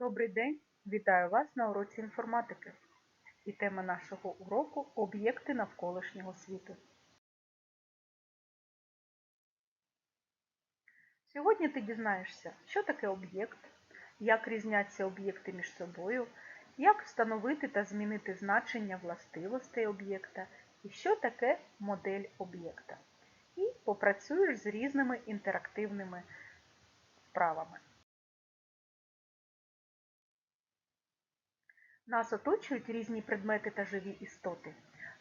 Добрий день! Вітаю вас на уроці інформатики. І тема нашого уроку об'єкти навколишнього світу. Сьогодні ти дізнаєшся, що таке об'єкт, як різняться об'єкти між собою, як встановити та змінити значення властивостей об'єкта і що таке модель об'єкта. І попрацюєш з різними інтерактивними вправами. Нас оточують різні предмети та живі істоти.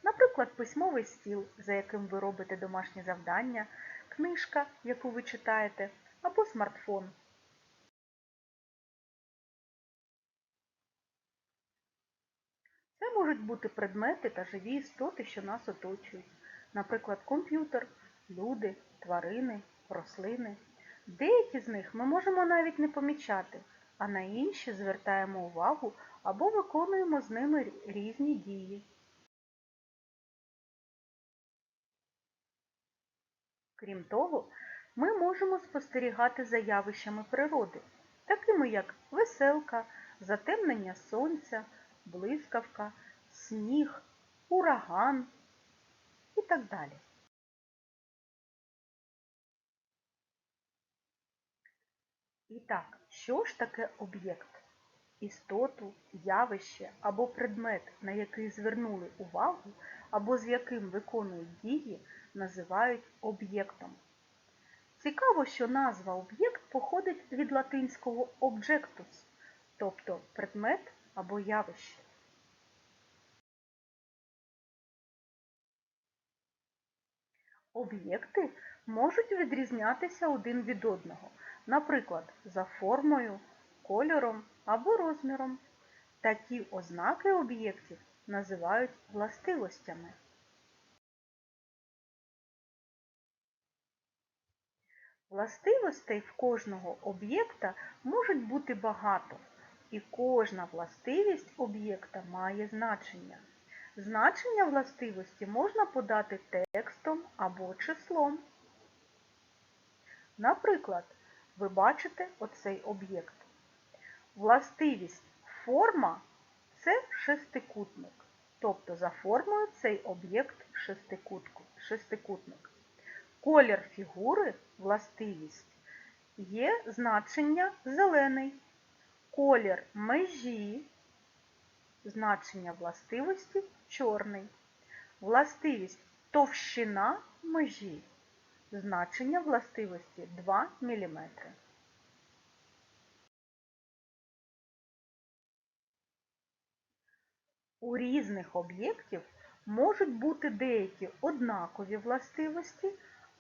Наприклад, письмовий стіл, за яким ви робите домашні завдання, книжка, яку ви читаєте, або смартфон. Це можуть бути предмети та живі істоти, що нас оточують. Наприклад, комп'ютер, люди, тварини, рослини. Деякі з них ми можемо навіть не помічати, а на інші звертаємо увагу або виконуємо з ними різні дії. Крім того, ми можемо спостерігати за явищами природи, такими як веселка, затемнення сонця, блискавка, сніг, ураган і так далі. І так, що ж таке об'єкт? Істоту, явище або предмет, на який звернули увагу, або з яким виконують дії, називають об'єктом. Цікаво, що назва об'єкт походить від латинського objectus, тобто предмет або явище. Об'єкти можуть відрізнятися один від одного, наприклад, за формою, кольором або розміром. Такі ознаки об'єктів називають властивостями. Властивостей в кожного об'єкта можуть бути багато, і кожна властивість об'єкта має значення. Значення властивості можна подати текстом або числом. Наприклад, ви бачите оцей об'єкт. Властивість форма це шестикутник. Тобто за формою цей об'єкт шестикутник. Колір фігури властивість є значення зелений. Колір межі значення властивості чорний. Властивість товщина межі. Значення властивості 2 мм. У різних об'єктів можуть бути деякі однакові властивості,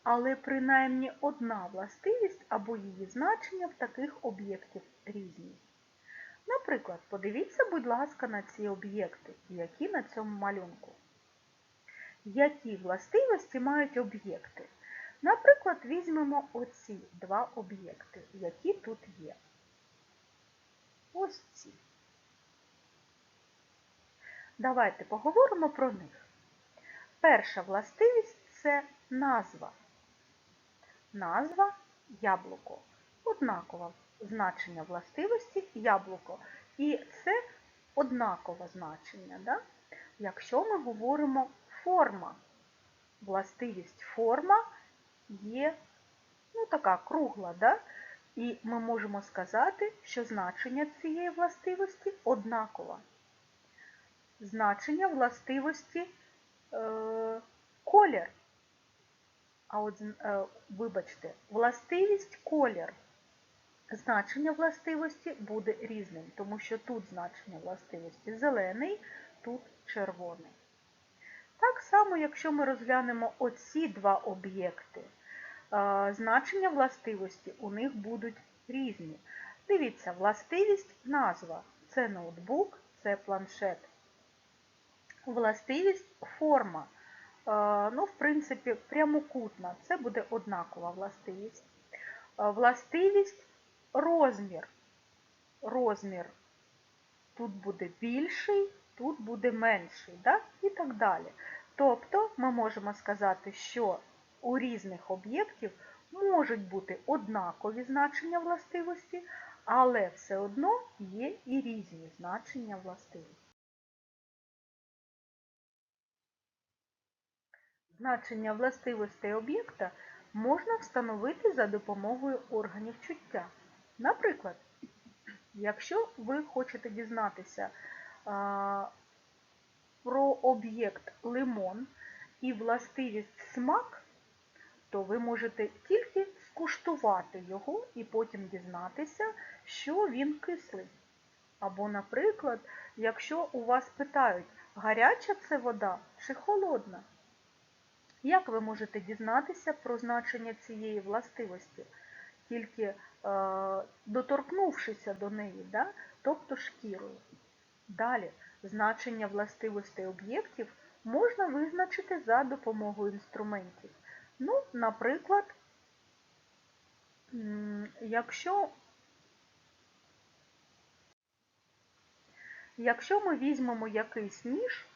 але принаймні одна властивість або її значення в таких об'єктів різні. Наприклад, подивіться, будь ласка, на ці об'єкти, які на цьому малюнку. Які властивості мають об'єкти? Наприклад, візьмемо оці два об'єкти, які тут є. Ось ці. Давайте поговоримо про них. Перша властивість це назва. Назва яблуко. Однакове значення властивості яблуко. І це однакове значення. Да? Якщо ми говоримо форма, властивість форма є ну, така кругла. Да? І ми можемо сказати, що значення цієї властивості однакове значення властивості е, колір. А от, е, вибачте, властивість колір. Значення властивості буде різним, тому що тут значення властивості зелений, тут червоний. Так само, якщо ми розглянемо оці два об'єкти, е, значення властивості у них будуть різні. Дивіться, властивість назва це ноутбук, це планшет. Властивість форма. Е, ну, в принципі, прямокутна. Це буде однакова властивість. Е, властивість розмір. Розмір тут буде більший, тут буде менший, да? і так далі. Тобто ми можемо сказати, що у різних об'єктів можуть бути однакові значення властивості, але все одно є і різні значення властивості. Значення властивостей об'єкта можна встановити за допомогою органів чуття. Наприклад, якщо ви хочете дізнатися про об'єкт лимон і властивість смак, то ви можете тільки скуштувати його і потім дізнатися, що він кислий. Або, наприклад, якщо у вас питають, гаряча це вода чи холодна, як ви можете дізнатися про значення цієї властивості, тільки е, доторкнувшися до неї, да? тобто шкірою. Далі, значення властивостей об'єктів можна визначити за допомогою інструментів. Ну, наприклад, якщо Якщо ми візьмемо якийсь ніж,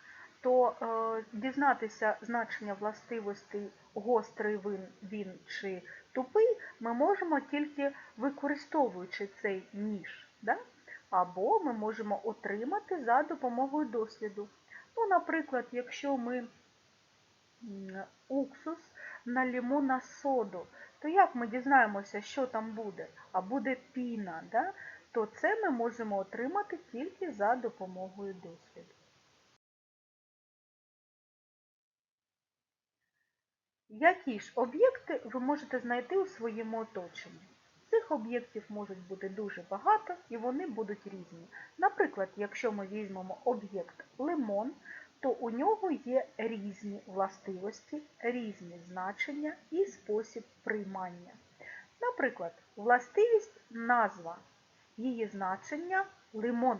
то е, дізнатися значення властивостей гострий він, він чи тупий ми можемо тільки використовуючи цей ніж. Да? Або ми можемо отримати за допомогою досліду. Ну, Наприклад, якщо ми уксус налємо на соду, то як ми дізнаємося, що там буде? А буде піна, да? то це ми можемо отримати тільки за допомогою досліду. Які ж об'єкти ви можете знайти у своєму оточенні? Цих об'єктів можуть бути дуже багато і вони будуть різні. Наприклад, якщо ми візьмемо об'єкт лимон, то у нього є різні властивості, різні значення і спосіб приймання. Наприклад, властивість назва, її значення лимон.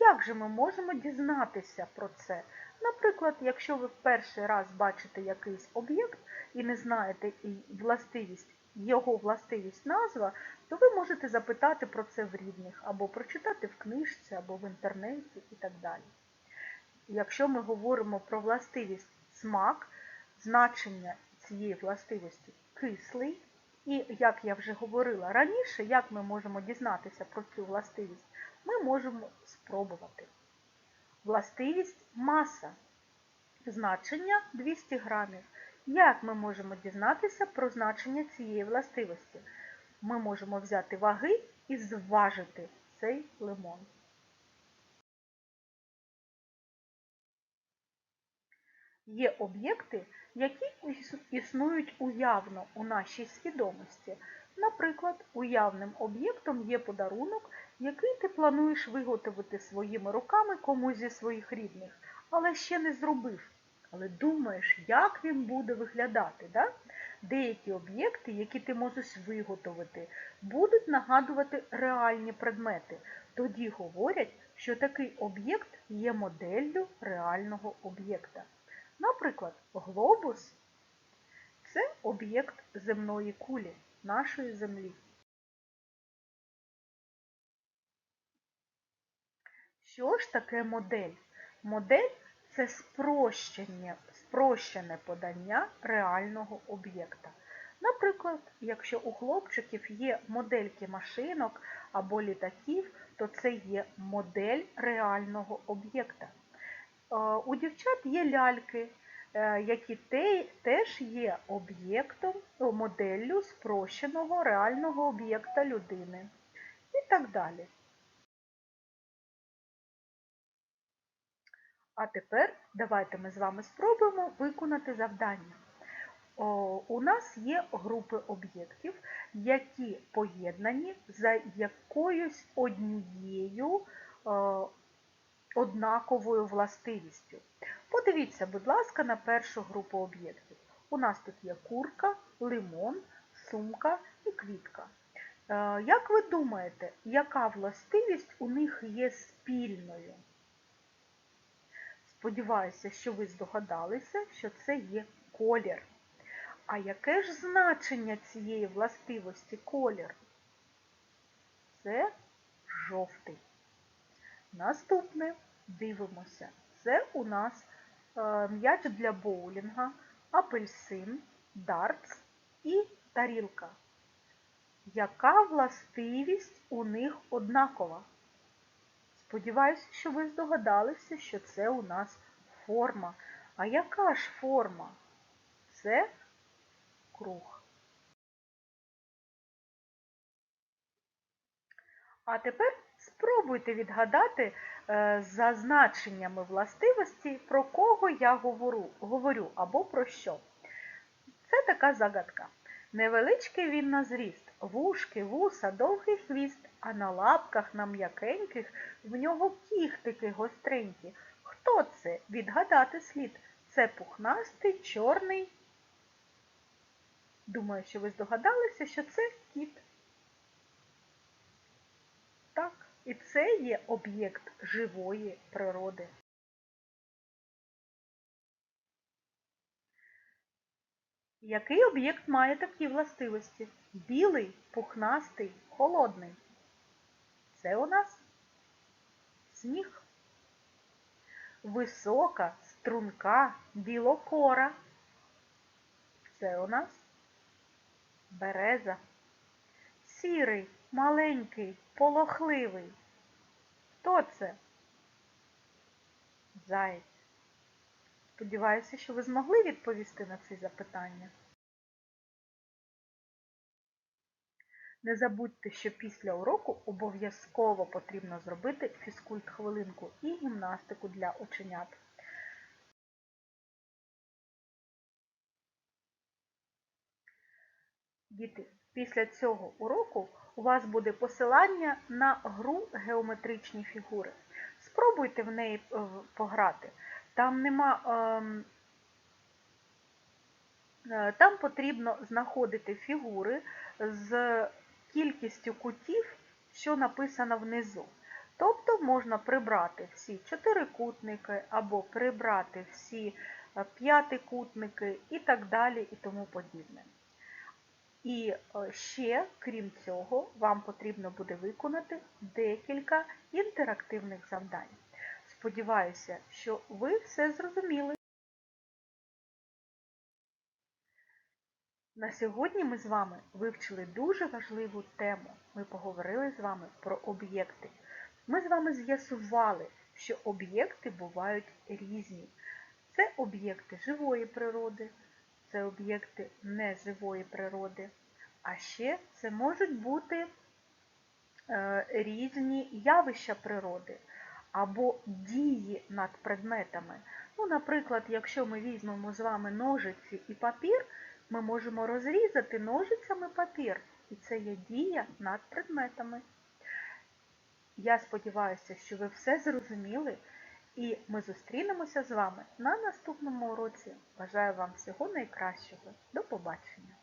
Як же ми можемо дізнатися про це? Наприклад, якщо ви в перший раз бачите якийсь об'єкт і не знаєте властивість, його властивість назва, то ви можете запитати про це в рідних, або прочитати в книжці, або в інтернеті і так далі. Якщо ми говоримо про властивість смак, значення цієї властивості кислий, і, як я вже говорила раніше, як ми можемо дізнатися про цю властивість, ми можемо спробувати. Властивість маса. Значення 200 грамів. Як ми можемо дізнатися про значення цієї властивості? Ми можемо взяти ваги і зважити цей лимон. Є об'єкти, які існують уявно у нашій свідомості. Наприклад, уявним об'єктом є подарунок, який ти плануєш виготовити своїми руками комусь зі своїх рідних, але ще не зробив. Але думаєш, як він буде виглядати. Да? Деякі об'єкти, які ти можеш виготовити, будуть нагадувати реальні предмети. Тоді говорять, що такий об'єкт є моделлю реального об'єкта. Наприклад, глобус це об'єкт земної кулі, нашої землі. Що ж таке модель? Модель це спрощення, спрощене подання реального об'єкта. Наприклад, якщо у хлопчиків є модельки машинок або літаків, то це є модель реального об'єкта. Е, у дівчат є ляльки, які теж є об'єктом, моделлю спрощеного реального об'єкта людини. І так далі. А тепер давайте ми з вами спробуємо виконати завдання. У нас є групи об'єктів, які поєднані за якоюсь однією однаковою властивістю. Подивіться, будь ласка, на першу групу об'єктів. У нас тут є курка, лимон, сумка і квітка. Е, як ви думаєте, яка властивість у них є спільною? Сподіваюся, що ви здогадалися, що це є колір. А яке ж значення цієї властивості колір? Це жовтий. Наступне дивимося. Це у нас е, м'яч для боулінга, апельсин, дартс і тарілка. яка властивість у них однакова? Сподіваюся, що ви здогадалися, що це у нас форма. А яка ж форма? Це круг. А тепер спробуйте відгадати е, за значеннями властивості, про кого я говорю, говорю або про що. Це така загадка. Невеличкий він на зріст, вушки, вуса, довгий хвіст, а на лапках на м'якеньких в нього кіхтики гостренькі. Хто це? Відгадати слід. Це пухнастий, чорний. Думаю, що ви здогадалися, що це кіт. Так, і це є об'єкт живої природи. Який об'єкт має такі властивості? Білий, пухнастий, холодний. Це у нас сніг. Висока, струнка, білокора. Це у нас береза. Сірий, маленький, полохливий. Хто це? Заєць. Сподіваюся, що ви змогли відповісти на ці запитання. Не забудьте, що після уроку обов'язково потрібно зробити фізкульт-хвилинку і гімнастику для ученят. Діти, після цього уроку у вас буде посилання на гру геометричні фігури. Спробуйте в неї е, пограти. Там нема. ем, е, Там потрібно знаходити фігури з кількістю кутів, що написано внизу. Тобто можна прибрати всі чотирикутники або прибрати всі е, п'ятикутники і так далі і тому подібне. І е, ще, крім цього, вам потрібно буде виконати декілька інтерактивних завдань. Сподіваюся, що ви все зрозуміли. На сьогодні ми з вами вивчили дуже важливу тему. Ми поговорили з вами про об'єкти. Ми з вами з'ясували, що об'єкти бувають різні. Це об'єкти живої природи, це об'єкти неживої природи. А ще це можуть бути е, різні явища природи або дії над предметами. Ну, Наприклад, якщо ми візьмемо з вами ножиці і папір, ми можемо розрізати ножицями папір. І це є дія над предметами. Я сподіваюся, що ви все зрозуміли, і ми зустрінемося з вами на наступному уроці. Бажаю вам всього найкращого. До побачення!